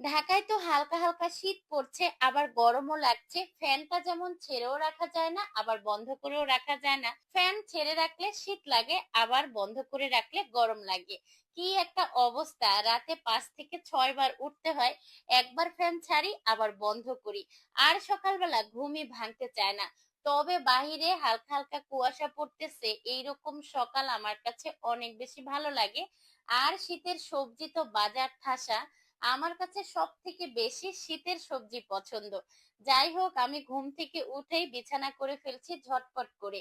ঢাকায় তো হালকা হালকা শীত পড়ছে, আবার গরমও লাগছে। ফ্যানটা যেমন ছেড়েও রাখা যায় না, আবার বন্ধ করেও রাখা যায় না। ফ্যান ছেড়ে রাখলে শীত লাগে, আবার বন্ধ করে রাখলে গরম লাগে। কি একটা অবস্থা, রাতে পাঁচ থেকে ছয় বার উঠতে হয়, একবার ফ্যান ছাড়ি, আবার বন্ধ করি। আর সকালবেলা ঘুমই ভাঙতে চায় না। তবে বাহিরে হালকা হালকা কুয়াশা পড়তেছে, এইরকম সকাল আমার কাছে অনেক বেশি ভালো লাগে। আর শীতের সবজি তো বাজার ঠাসা আমার কাছে সব থেকে বেশি শীতের সবজি পছন্দ। যাই হোক, আমি ঘুম থেকে উঠেই বিছানা করে ফেলছি ঝটপট করে।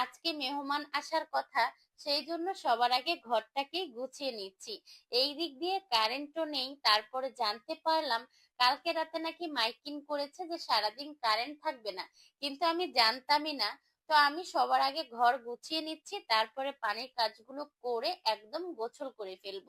আজকে মেহমান আসার কথা, সেই জন্য সবার আগে ঘরটাকেই গুছিয়ে নিচ্ছি। এই দিক দিয়ে কারেন্টও নেই, তারপরে জানতে পারলাম কালকে রাতে নাকি মাইকিং করেছে যে সারাদিন কারেন্ট থাকবে না। কিন্তু আমি জানতামই না তো আমি সবার আগে ঘর গুছিয়ে নিচ্ছি, তারপরে পানির কাজগুলো করে একদম গোছল করে ফেলব।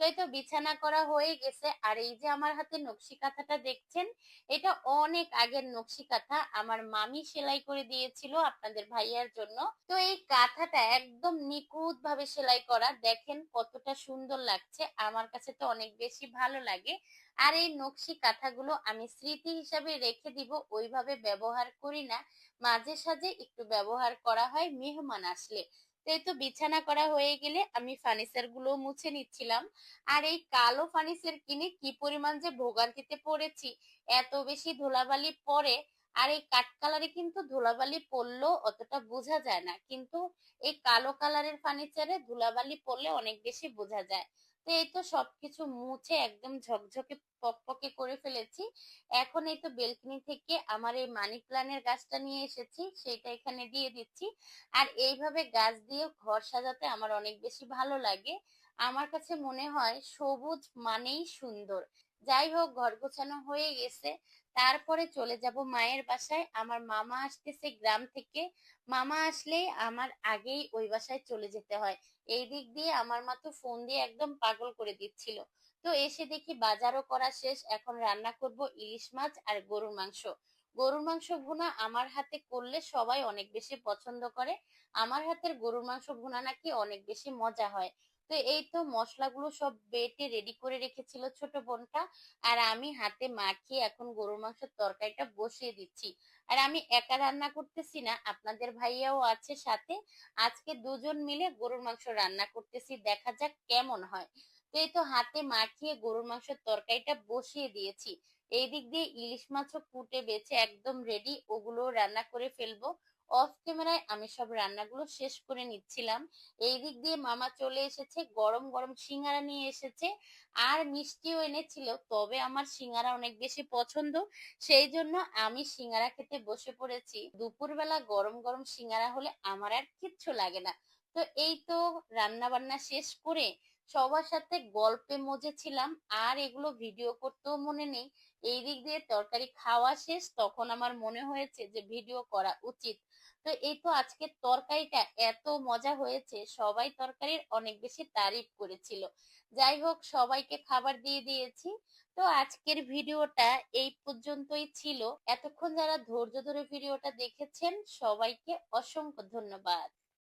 তো এই তো বিছানা করা হয়ে গেছে, আর এই যে আমার হাতে নকশি কাঁথাটা দেখছেন, এটা অনেক আগের নকশি কাঁথা, আমার মামি সেলাই করে দিয়েছিল আপনাদের ভাইয়ার জন্য। তো এই কাঁথাটা একদম নিখুঁত ভাবে সেলাই করা, দেখেন কতটা সুন্দর লাগছে, আমার কাছে তো অনেক বেশি ভালো লাগে। আর এই নকশি কাঁথাগুলো আমি স্মৃতি হিসাবে রেখে দিব, ওইভাবে ব্যবহার করি না। মাঝে সাঝে একটু ব্যবহার করা হয়, মেহমান আসলে। তো বিছানা করা হয়ে গেলে আমি ফার্নিচারগুলো মুছে নিচ্ছিলাম। আর এই কালো ফার্নিচার কিনে কি পরিমাণ যে ভোগান্তিতে পড়েছি, এত বেশি ধুলাবালি পরে, আর এই কাঠ কালারে কিন্তু ধুলাবালি পড়লেও অতটা বোঝা যায় না। কিন্তু এই কালো কালারের ফার্নিচারে ধুলাবালি পড়লে অনেক বেশি বোঝা যায়। তো এই তো সবকিছু মুছে একদম ঝকঝকে পকপকে করে ফেলেছি। এখন এই তো বেলকনি থেকে আমার এই মানি প্লান্টের গাছটা নিয়ে এসেছি, সেটা এখানে দিয়ে দিচ্ছি। আর এইভাবে গাছ দিয়ে ঘর সাজাতে আমার অনেক বেশি ভালো লাগে। আমার কাছে মনে হয় সবুজ মানেই সুন্দর। যাই হোক, ঘর গোছানো হয়ে গেছে। তারপরে চলে যাব মায়ের বাসায়। আমার মামা আসতেছে গ্রাম থেকে। মামা আসলে আমার আগেই ওই বাসায় চলে যেতে হয়। এই দিক দিয়ে আমার মা তো ফোন দিয়ে একদম পাগল করে দিচ্ছিল। তো এসে দেখি বাজারও করা শেষ। এখন রান্না করব ইলিশ মাছ আর গরুর মাংস। গরুর মাংস ভুনা আমার হাতে করলে সবাই অনেক বেশি পছন্দ করে। আমার হাতের গরুর মাংস ভুনা নাকি অনেক বেশি মজা হয়। তো এই তো মশলাগুলো সব বেটে রেডি করে রেখেছিল ছোট বোনটা। আর আমি হাতে মাখিয়ে এখন গরুর মাংসের তরকারিটা বসিয়ে দিচ্ছি। আর আমি একা রান্না করতেছি না, আপনাদের ভাইয়াও আছে সাথে। আজকে দুজন মিলে গরুর মাংস রান্না করতেছি, দেখা যাক কেমন হয়। তো এই তো হাতে মাখিয়ে গরুর মাংসের তরকারিটা বসিয়ে দিয়েছি। এই দিক দিয়ে ইলিশ মাছও কুটে বেছে একদম রেডি ওগুলো রান্না করে ফেলব। অফ ক্যামেরায় আমি সব রান্নাগুলো শেষ করে নিচ্ছিলাম। এই দিক দিয়ে মামা চলে এসেছে, গরম গরম সিঙ্গারা নিয়ে এসেছে, আর মিষ্টিও এনেছিল, তবে আমার সিঙ্গারা অনেক বেশি পছন্দ। সেই জন্য আমি সিঙ্গারা খেতে বসে পড়েছি। দুপুরবেলা গরম গরম সিঙ্গারা হলে আমার আর কিচ্ছু লাগে না। তো এই তো রান্না বান্না শেষ করে সবার সাথে গল্পে মজে ছিলাম, আর এগুলো ভিডিও করতেও মনে নেই। এই দিক দিয়ে তরকারি খাওয়া শেষ, তখন আমার মনে হয়েছে যে ভিডিও করা উচিত। তো এই তো আজকের তরকারিটা এত মজা হয়েছে, সবাই তরকারির অনেক বেশি তারিফ করেছিল। যাই হোক, সবাইকে খাবার দিয়ে দিয়েছি। তো আজকের ভিডিওটা এই পর্যন্তই ছিল। এতক্ষণ যারা ধৈর্য ধরে ভিডিওটা দেখেছেন, সবাইকে অসংখ্য ধন্যবাদ।